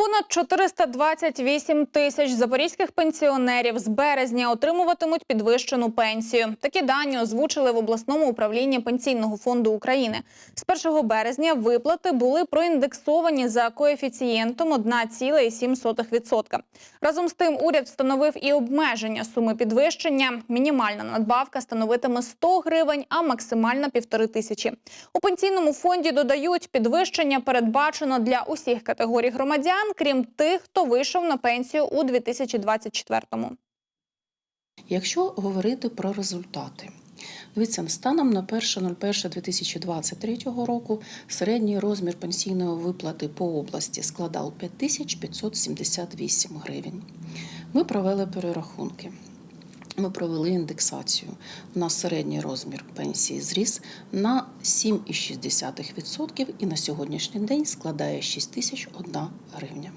Понад 428 тисяч запорізьких пенсіонерів з березня отримуватимуть підвищену пенсію. Такі дані озвучили в обласному управлінні пенсійного фонду України. З 1 березня виплати були проіндексовані за коефіцієнтом 1,7%. Разом з тим, уряд встановив і обмеження суми підвищення. Мінімальна надбавка становитиме 100 гривень, а максимальна – півтори тисячі. У пенсійному фонді додають, підвищення передбачено для усіх категорій громадян, крім тих, хто вийшов на пенсію у 2024-му. Якщо говорити про результати, дивіться, станом на 1.01.2023 року середній розмір пенсійної виплати по області складав 5578 гривень. Ми провели перерахунки. Ми провели індексацію. У нас середній розмір пенсії зріс на 7,6% і на сьогоднішній день складає 6001 гривня.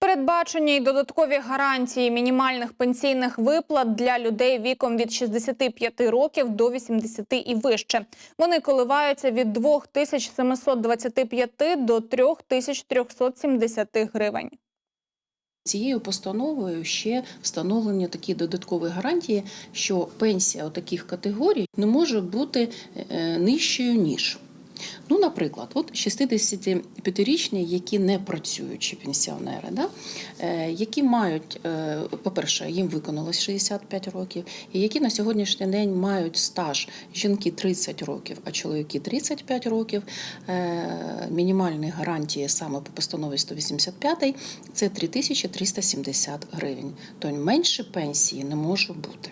Передбачені й додаткові гарантії мінімальних пенсійних виплат для людей віком від 65 років до 80 і вище. Вони коливаються від 2725 до 3370 гривень. Цією постановою ще встановлені такі додаткові гарантії, що пенсія у таких категорій не може бути е, нижчою ніж. Ну, наприклад, от 65-річні, які не працюючі пенсіонери, да, е, які мають, е, по-перше, їм виконалось 65 років, і які на сьогоднішній день мають стаж жінки 30 років, а чоловіки 35 років. Е, Мінімальні гарантії саме по постанові 185 це 3370 гривень. Тобто менше пенсії не може бути.